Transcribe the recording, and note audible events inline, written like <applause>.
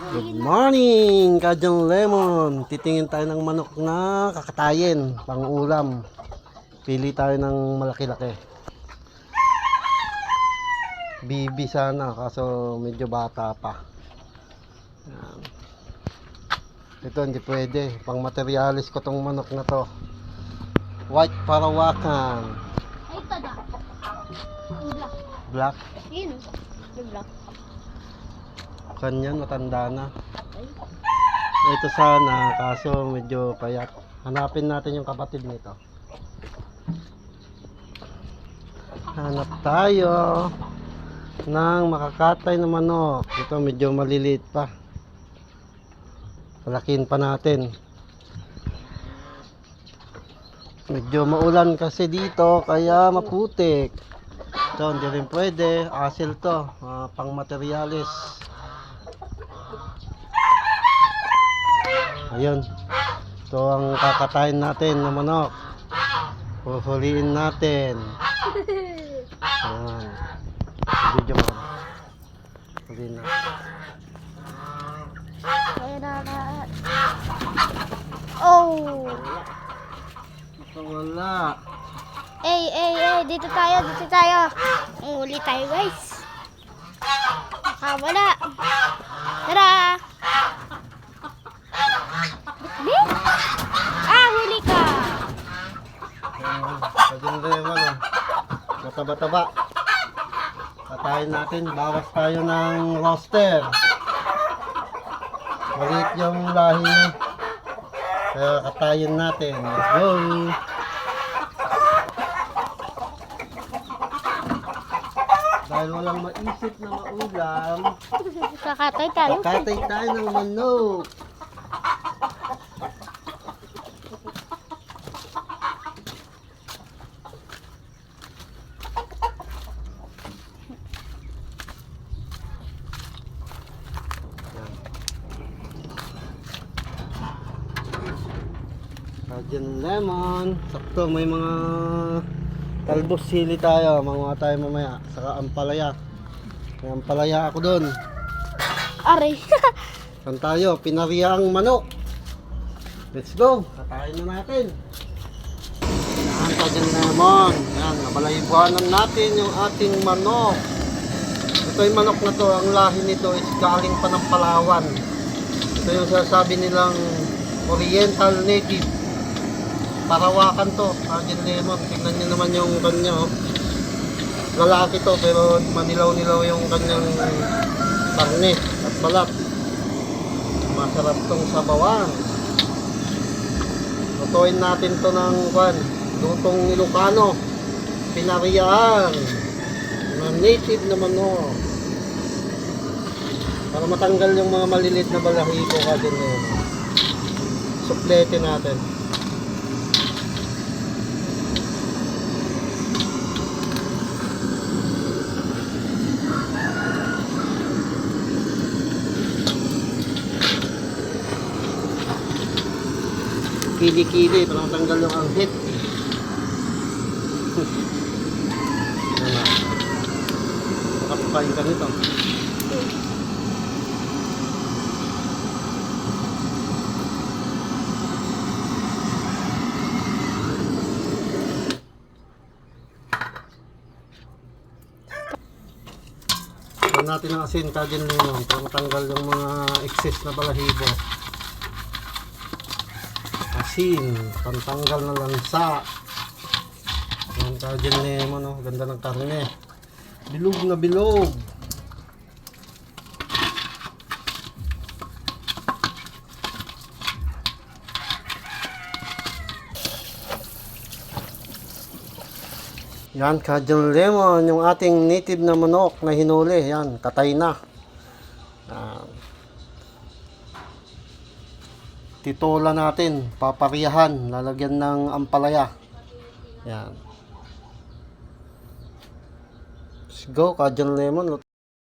Good morning, Kadyang Lemon. Titingin tayo ng manok na kakatayin, pang ulam. Pili tayo ng malaki-laki. Bibi sana, kaso medyo bata pa. Yan. Ito hindi pwede, pang materialis ko tong manok na to. White parawakan. Ay, tada. Black. Black, Yun. Yung black. kanyan, matanda na. Ito sana, kaso medyo payat. Hanapin natin yung kapatid nito. Hanap tayo ng makakatay na manok. Ito medyo maliliit pa. Palakin pa natin. Medyo maulan kasi dito, kaya maputik. Ito, hindi rin pwede. Asil to, ah, pang materialis. Ayun. Ito ang kakatayin natin na manok. Huhuliin natin. Ayan. Video mo. Huliin na. Kaya na na. Oh! Ito wala. Ey, ey, ey, dito tayo, dito tayo. Uli tayo, guys. Ah, wala. Tara! Bitbi? Ah, huli ka! Pwede rin ano. Mataba-taba. Katayin natin. Bawas tayo ng roster. Maliit yung lahi niya. Kaya katayin natin. Let's go. Dahil walang maisip na maulam, Kakatay tayo. kakatay tayo ng manok. Cajun lemon. Sakto, may mga talbos sili tayo. Mga tayo mamaya. Saka ampalaya. May ampalaya ako doon. Aray. <laughs> Saan tayo? Pinariya ang manok. Let's go. Katayin na natin. Yan, Cajun lemon. Yan, nabalaybuanan natin yung ating manok. Ito yung manok na to, ang lahi nito is galing pa ng Palawan. Ito yung sasabi nilang Oriental Native. Parawakan to, Cajun lemon. Tingnan nyo naman yung kanya. Oh. Lalaki to, pero manilaw-nilaw yung kanyang karne at balat. Masarap tong sabawan. Lutuin natin to ng kwan, lutong Ilocano. Pinariyaan. Na native na manok. Para matanggal yung mga malilit na balahibo ka din eh. Suplete natin. Kili-kili para matanggal yung anghit. Yan na. Makapakain ka nito. Ito natin ang asin, kagin lemon para matanggal yung mga excess na balahibo. Asin, pantanggal na lansa. Yan, kagin lemon, oh. ganda ng karne. Bilog na bilog. Yan, Cajun Lemon, yung ating native na manok na hinuli. Yan, katay na. Yan. Titola natin, papariyahan, lalagyan ng ampalaya. Yan. Let's go, Cajun Lemon.